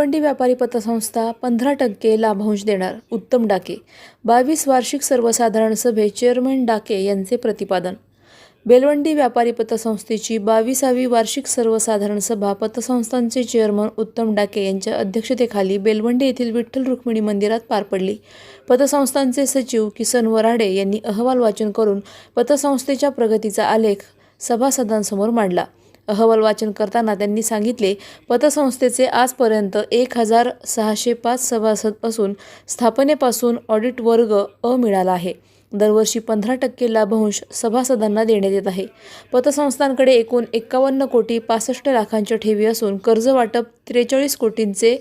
बेलवंडी व्यापारी पतसंस्था पंधरा टक्के लाभांश देणार उत्तम डाके. बावीस वार्षिक सर्वसाधारण सभेत चेअरमन डाके यांचे प्रतिपादन. बेलवंडी व्यापारी पतसंस्थेची बावीसावी वार्षिक सर्वसाधारण सभा पतसंस्थांचे चेअरमन उत्तम डाके यांच्या अध्यक्षतेखाली बेलवंडी येथील विठ्ठल रुक्मिणी मंदिरात पार पडली. पतसंस्थांचे सचिव किसन वराडे यांनी अहवाल वाचन करून पतसंस्थेच्या प्रगतीचा आलेख सभासदांसमोर मांडला. अहवाल वाचन करताना त्यांनी सांगितले पतसंस्थेचे आजपर्यंत एक हजार सहाशे पाच सभासद असून स्थापनेपासून ऑडिट वर्ग अ मिळाला आहे. दरवर्षी पंधरा टक्के लाभांश सभासदांना देण्यात येत आहे. पतसंस्थांकडे एकूण एक्कावन्न कोटी पासष्ट लाखांच्या ठेवी असून कर्ज वाटप त्रेचाळीस कोटींचे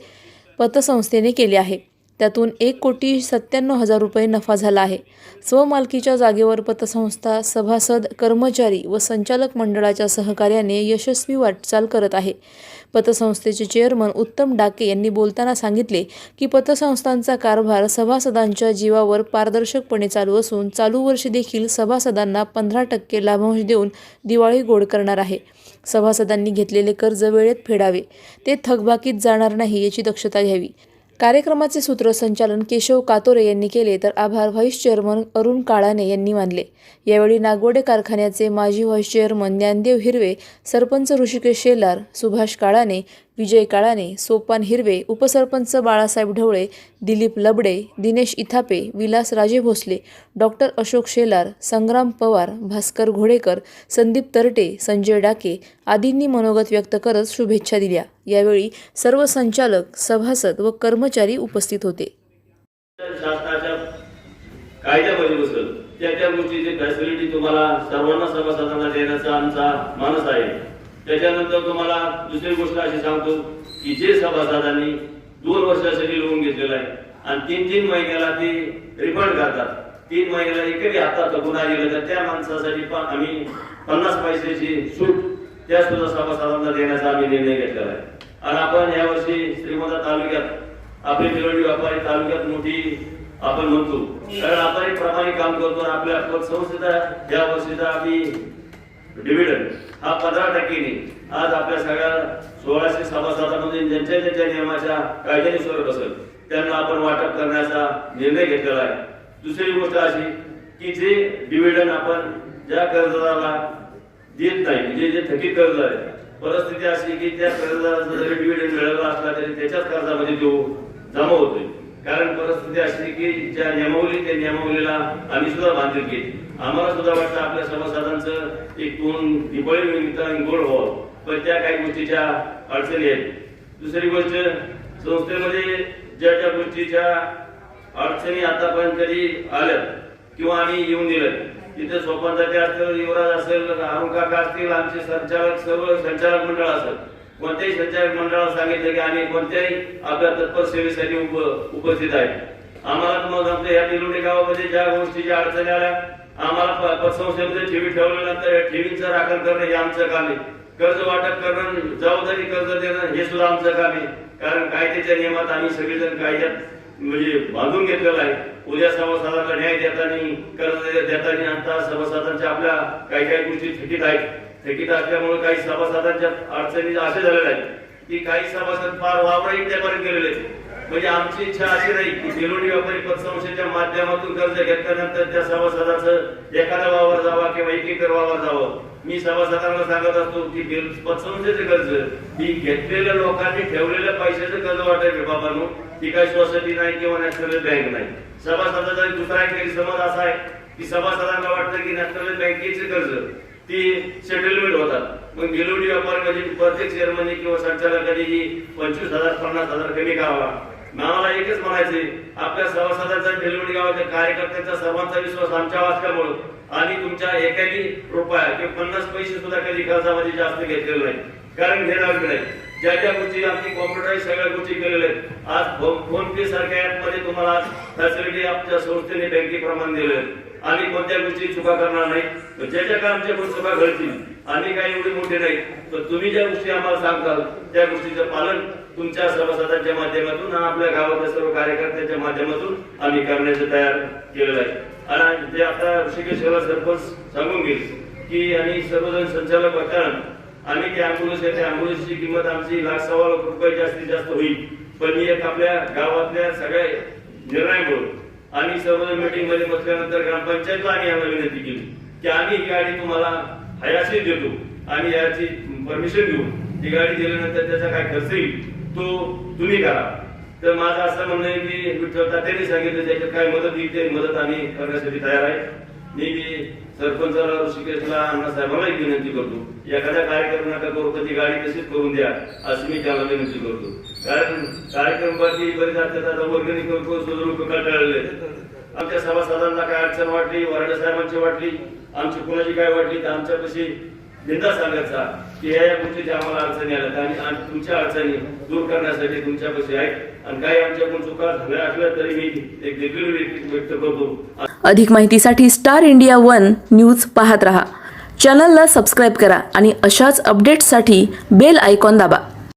पतसंस्थेने केले आहे. त्यातून एक कोटी सत्त्याण्णव हजार रुपये नफा झाला आहे. स्वमालकीच्या जागेवर पतसंस्था सभासद कर्मचारी व संचालक मंडळाच्या सहकार्याने यशस्वी वाटचाल करत आहे. पतसंस्थेचे चेअरमन उत्तम डाके यांनी बोलताना सांगितले की पतसंस्थांचा कारभार सभासदांच्या जीवावर पारदर्शकपणे चालू असून चालू वर्षी देखील सभासदांना पंधरा टक्के लाभांश देऊन दिवाळी गोड करणार आहे. सभासदांनी घेतलेले कर्ज वेळेत फेडावे. ते थकबाकीत जाणार नाही याची दक्षता घ्यावी. कार्यक्रमाचे सूत्रसंचालन केशव कातोरे यांनी केले तर आभार व्हाईस चेअरमन अरुण काळाने यांनी मानले. यावेळी नागवडे कारखान्याचे माजी व्हाईस चेअरमन ज्ञानदेव हिरवे सरपंच ऋषिकेश शेलार सुभाष काळाने विजय काळाने सोपान हिरवे उपसरपंच बाळासाहेब ढवळे दिलीप लबडे दिनेश इथापे विलास राजे भोसले डॉक्टर अशोक शेलार संग्राम पवार भास्कर घोडेकर संदीप तरटे संजय डाके आदींनी मनोगत व्यक्त करत शुभेच्छा दिल्या. यावेळी सर्व संचालक सभासद व कर्मचारी उपस्थित होते. त्या त्या गोष्टीची फॅसिलिटी तुम्हाला सर्वांना सर्वसाधारणा देण्याचा आमचा मानस आहे. त्याच्यानंतर तुम्हाला दुसरी गोष्ट अशी सांगतो की जे सभासदांनी दोन वर्षासाठी लोन घेतलेलं आहे आणि तीन तीन महिन्याला ते रिफंड करतात. तीन महिन्याला एकही हातात गुन्हा गेला तर त्या माणसासाठी पण आम्ही पन्नास पैशाची सूट त्या सुद्धा सभासदांना देण्याचा आम्ही निर्णय घेतलेला आहे. आणि आपण यावर्षी श्रीमंत तालुक्यात आपली बिलवडी व्यापारी तालुक्यात मोठी आपण म्हणतो. कारण आपण एक प्रामाणिक काम करतो आणि आपल्या संस्थेचा या वर्षीचा आम्ही डिव्हिडंड हा पंधरा टक्क्यांनी आज आपल्या सगळ्या सोळाशे सभासदांमध्ये ज्यांच्या ज्यांच्या नियमाच्या कायद्याने स्वरूप असेल त्यांना आपण वाटप करण्याचा निर्णय घेतलेला आहे. दुसरी गोष्ट अशी की जे डिव्हिडंड आपण ज्या कर्जदाराला देत नाही म्हणजे जे थकीत कर्ज आहे परिस्थिती अशी की त्या कर्जदाराचा जरी डिव्हिडंड मिळाला असला तरी त्याच्याच कर्जामध्ये तो जमा होतोय. कारण परिस्थिती अशी की ज्या नियमावली त्या नियमावलीला आम्ही सुद्धा बांधील केली आम्हाला सुद्धा वाटतं आपल्या सभासदांचं एक दोन दिवाळी निमित्त गोड व्हावं. पण त्या काही गोष्टीच्या अडचणी आहेत. दुसरी गोष्ट संस्थेमध्ये ज्या ज्या गोष्टीच्या अडचणी आतापर्यंत कधी आल्या किंवा आम्ही येऊन दिलं तिथे सोपानसाठी असेल युवराज असेल अरुण काका असतील आमचे संचालक सर्व संचालक मंडळ असेल. कोणत्याही संचालक मंडळाला सांगितलं की आम्ही कोणत्याही आपल्या तत्पर सेवेसाठी उप उपस्थित आहे. आम्हाला तुम्हाला सांगतो या तिलोडी गावामध्ये ज्या गोष्टीच्या अडचणी आल्या आम्हाला पतसंस्थेमध्ये ठेवी ठेवल्यानंतर या ठेवींचं राखण करणं हे आमचं काम आहे. कर्ज वाटप करणं जबाबदारी कर्ज देणं हे सुद्धा आमचं काम आहे. कारण कायद्याच्या नियमात आम्ही सगळेजण कायद्यात म्हणजे बांधून घेतलेलं आहे. उद्या सभासदांना न्याय देताना कर्ज देताना आता सभासदांच्या आपल्या काही काही गोष्टी थकीत आहेत. थकीत असल्यामुळे काही सभासदांच्या अडचणी असे झालेल्या आहेत की काही सभासद फार वावरही त्यापर्यंत गेलेले आहेत. म्हणजे आमची इच्छा अशी नाही की बेलोडी व्यापारी पतसंस्थेच्या माध्यमातून कर्ज घेतल्यानंतर त्या सभासदाचं एखादा वावर जावा किंवा एक एकर वावर जावं. मी सभासदांना सांगत असतो की बेल- पतसंस्थेचे कर्ज ही घेतलेल्या लोकांनी ठेवलेल्या पैशाचं कर्ज वाटायचे बाबांनो. ती काही सोसायटी नाही किंवा नॅशनल बँक नाही. सभासदाचा दुसरा एक समज असा आहे की सभासदांना वाटतं की नॅशनल बँकेचे कर्ज ती सेटलमेंट होतात. मग गेलोडी व्यापार कधी प्रत्येक चेअरमनी किंवा संचालकांनी पंचवीस हजार पन्नास हजार कमी करावा आम्हाला एकच म्हणायचे आपल्या सभासदांचा बेलवडी गावाच्या कार्यकर्त्यांचा सर्वांचा विश्वास आमच्या असल्यामुळं आणि तुमच्या एकाही रुपया किंवा पन्नास पैसे सुद्धा कधी खर्चामध्ये जास्त घेतलेलं नाही. कारण घेणार नाही ज्या ज्या गोष्टी आमची कॉम्प्युटराईज सगळ्या गोष्टी केलेल्या आहेत आज फोन पे सारख्या ऍपमध्ये तुम्हाला फॅसिलिटी आमच्या संस्थेने बँकेप्रमाणे दिलेल्या आणि कोणत्या गोष्टी चुका करणार नाही ज्याच्या ज्या ज्या काय चुका घडतील आणि काही एवढी मोठी नाही. तर तुम्ही ज्या गोष्टी आम्हाला सांगताल त्या गोष्टीचं पालन तुमच्या सभासदांच्या माध्यमातून आपल्या गावातल्या सर्व कार्यकर्त्यांच्या माध्यमातून आम्ही करण्याचं तयार केलेलं आहे. आणि ते आता ऋषिकेश्वरला सरपंच सांगून गेले की आणि सर्वजण संचालक बघताना आम्ही ते अँब्युलन्स आहे त्या अँब्युलन्सची किंमत आमची लाख सव्वा लाख रुपये जास्तीत जास्त होईल. पण मी एक आपल्या गावातल्या सगळ्या निर्णयामुळे आणि सर्वजण मीटिंगमध्ये बसल्यानंतर ग्रामपंचायतला आम्ही यांना विनंती केली की आम्ही ही गाडी तुम्हाला हयाशी देतो. आणि याची परमिशन घेऊ ही गाडी दिल्यानंतर त्याचा काय खर्च येईल? तो तुम्ही करा. तर माझं असं म्हणणं आहे की विठ्ठल तात्यांनी सांगितलं त्याच्यात काय मदत येईल ते मदत आम्ही करण्यासाठी तयार आहे. मी मी सरपंचाला ऋषिकेशला अण्णासाहेबांना एक विनंती करतो. एखादा कार्यक्रम नका करू तर ती गाडी तशीच करून द्या अशी मी त्याला विनंती करतो. कारण कार्यक्रम बाकी बरेच आता वर्गणी करून करून सुद्धा लोक कंटाळले आमच्या सभासदांना काय अडचण वाटली वराडे साहेबांची वाटली आमची कुणाची काय वाटली तर आमच्यापाशी निंदा सांगायचा की या या गोष्टीच्या आम्हाला अडचणी आल्या आणि तुमच्या अडचणी दूर करण्यासाठी तुमच्यापाशी आहेत आणि काही आमच्याकडून चुका झाल्या असल्या तरी मी एक देखील व्यक्त करतो. अधिक माहितीसाठी स्टार इंडिया वन न्यूज पाहत रहा. चॅनलला सबस्क्राईब करा आणि अशाच अपडेट्ससाठी बेल आयकॉन दाबा.